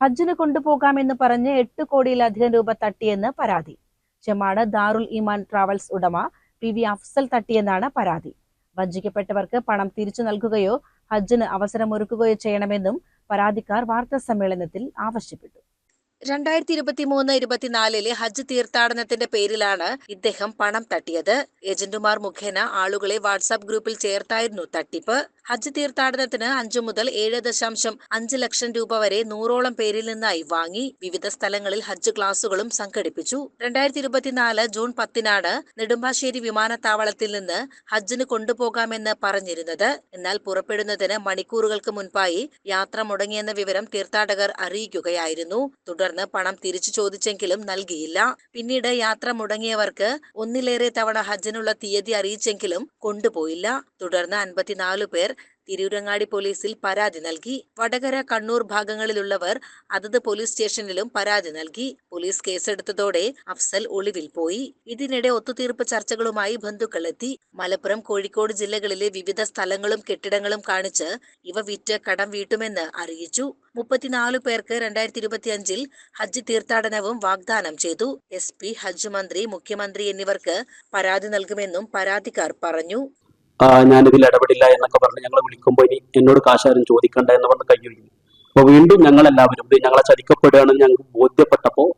ഹജ്ജിന് കൊണ്ടുപോകാമെന്ന് പറഞ്ഞ് എട്ട് കോടിയിലധികം രൂപ തട്ടിയെന്ന് പരാതി. ചെമ്മാട് ദാറുൽ ഇമാൻ ട്രാവൽസ് ഉടമ പി വി അഫ്സൽ തട്ടിയെന്നാണ് പരാതി. വഞ്ചിക്കപ്പെട്ടവർക്ക് പണം തിരിച്ചു നൽകുകയോ ഹജ്ജിന് അവസരമൊരുക്കുകയോ ചെയ്യണമെന്നും പരാതിക്കാർ വാർത്താ സമ്മേളനത്തിൽ ആവശ്യപ്പെട്ടു. രണ്ടായിരത്തി ഇരുപത്തി മൂന്ന് ഇരുപത്തിനാലിലെ ഹജ്ജ് തീർത്ഥാടനത്തിന്റെ പേരിലാണ് ഇദ്ദേഹം പണം തട്ടിയത്. ഏജന്റുമാർ മുഖേന ആളുകളെ വാട്സാപ്പ് ഗ്രൂപ്പിൽ ചേർത്തായിരുന്നു തട്ടിപ്പ്. ഹജ്ജ് തീർത്ഥാടനത്തിന് അഞ്ചു മുതൽ ഏഴ് ദശാംശം അഞ്ച് ലക്ഷം രൂപ വരെ നൂറോളം പേരിൽ നിന്നായി വാങ്ങി വിവിധ സ്ഥലങ്ങളിൽ ഹജ്ജ് ക്ലാസുകളും സംഘടിപ്പിച്ചു. രണ്ടായിരത്തി ഇരുപത്തിനാല് ജൂൺ പത്തിനാണ് നെടുമ്പാശ്ശേരി വിമാനത്താവളത്തിൽ നിന്ന് ഹജ്ജിന് കൊണ്ടുപോകാമെന്ന് പറഞ്ഞിരുന്നത്. എന്നാൽ പുറപ്പെടുന്നതിന് മണിക്കൂറുകൾക്ക് മുൻപായി യാത്ര മുടങ്ങിയെന്ന വിവരം തീർത്ഥാടകർ അറിയിക്കുകയായിരുന്നു. തുടർന്ന് പണം തിരിച്ചു ചോദിച്ചെങ്കിലും നൽകിയില്ല. പിന്നീട് യാത്ര മുടങ്ങിയവർക്ക് ഒന്നിലേറെ തവണ ഹജ്ജിനുള്ള തീയതി അറിയിച്ചെങ്കിലും കൊണ്ടുപോയില്ല. തുടർന്ന് അൻപത്തിനാലു പേർ തിരൂരങ്ങാടി പോലീസിൽ പരാതി നൽകി. വടകര കണ്ണൂർ ഭാഗങ്ങളിലുള്ളവർ അതത് പോലീസ് സ്റ്റേഷനിലും പരാതി നൽകി. പോലീസ് കേസെടുത്തതോടെ അഫ്സൽ ഒളിവിൽ പോയി. ഇതിനിടെ ഒത്തുതീർപ്പ് ചർച്ചകളുമായി ബന്ധുക്കൾ എത്തി. മലപ്പുറം കോഴിക്കോട് ജില്ലകളിലെ വിവിധ സ്ഥലങ്ങളും കെട്ടിടങ്ങളും കാണിച്ച് ഇവ വിറ്റ് കടം വീട്ടുമെന്ന് അറിയിച്ചു. മുപ്പത്തിനാല് പേർക്ക് രണ്ടായിരത്തി ഇരുപത്തിയഞ്ചിൽ ഹജ്ജ് തീർത്ഥാടനവും വാഗ്ദാനം ചെയ്തു. എസ് പി ഹജ്ജ് മന്ത്രി മുഖ്യമന്ത്രി എന്നിവർക്ക് പരാതി നൽകുമെന്നും പരാതിക്കാർ പറഞ്ഞു. ഞാനിതിൽ ഇടപെടില്ല എന്നൊക്കെ പറഞ്ഞ് ഞങ്ങളെ വിളിക്കുമ്പോൾ ഇനി എന്നോട് കാശാരും ചോദിക്കണ്ട എന്ന് പറഞ്ഞ് കൈയൊഴിഞ്ഞു. അപ്പോൾ വീണ്ടും ഞങ്ങളെല്ലാവരും ഞങ്ങളെ ചതിക്കപ്പെടുകയാണെന്ന് ഞങ്ങൾക്ക് ബോധ്യപ്പെട്ടപ്പോൾ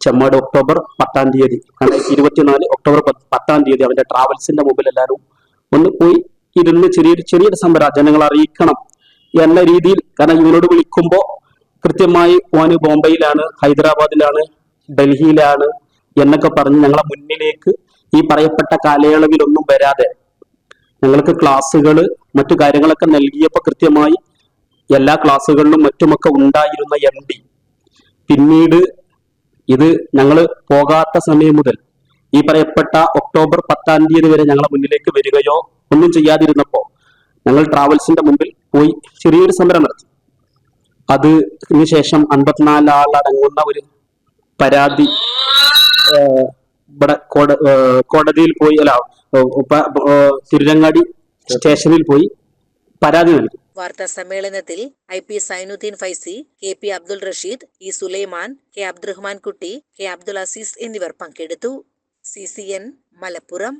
ചെമ്മാട് ഒക്ടോബർ പത്താം തീയതി രണ്ടായിരത്തി ഇരുപത്തിനാല് ഒക്ടോബർ പത്ത് തീയതി അവന്റെ ട്രാവൽസിന്റെ മുമ്പിൽ എല്ലാവരും ഒന്ന് പോയി ഇരുന്ന് ചെറിയൊരു ചെറിയൊരു സംഭരം ജനങ്ങൾ അറിയിക്കണം എന്ന രീതിയിൽ കാരണം ഇവനോട് വിളിക്കുമ്പോൾ കൃത്യമായി ഓന് ബോംബെയിലാണ് ഹൈദരാബാദിലാണ് ഡൽഹിയിലാണ് എന്നൊക്കെ പറഞ്ഞ് ഞങ്ങളെ മുന്നിലേക്ക് ഈ പറയപ്പെട്ട കാലയളവിലൊന്നും വരാതെ ഞങ്ങൾക്ക് ക്ലാസ്സുകൾ മറ്റു കാര്യങ്ങളൊക്കെ നൽകിയപ്പോൾ കൃത്യമായി എല്ലാ ക്ലാസ്സുകളിലും മറ്റുമൊക്കെ ഉണ്ടായിരുന്ന എം ഡി പിന്നീട് ഇത് ഞങ്ങൾ പോകാത്ത സമയം മുതൽ ഈ പറയപ്പെട്ട ഒക്ടോബർ പത്താം തീയതി വരെ ഞങ്ങളെ മുന്നിലേക്ക് വരികയോ ഒന്നും ചെയ്യാതിരുന്നപ്പോൾ ഞങ്ങൾ ട്രാവൽസിന്റെ മുമ്പിൽ പോയി ചെറിയൊരു സമരം നടത്തി. അത് ശേഷം അൻപത്തിനാല് ആളടങ്ങുന്ന ഒരു പരാതി ഇവിടെ കോടതിയിൽ പോയി അല്ല തിരുരങ്ങാടി സ്റ്റേഷനിൽ പോയി പരാതി നൽകി. വാർത്താ സമ്മേളനത്തിൽ I P Zainuddin Faizi K P Abdul Rasheed E Sulaiman K Abdurahman Kutty K Abdul Azeez എന്നിവർ പങ്കെടുത്തു. C C N Malappuram.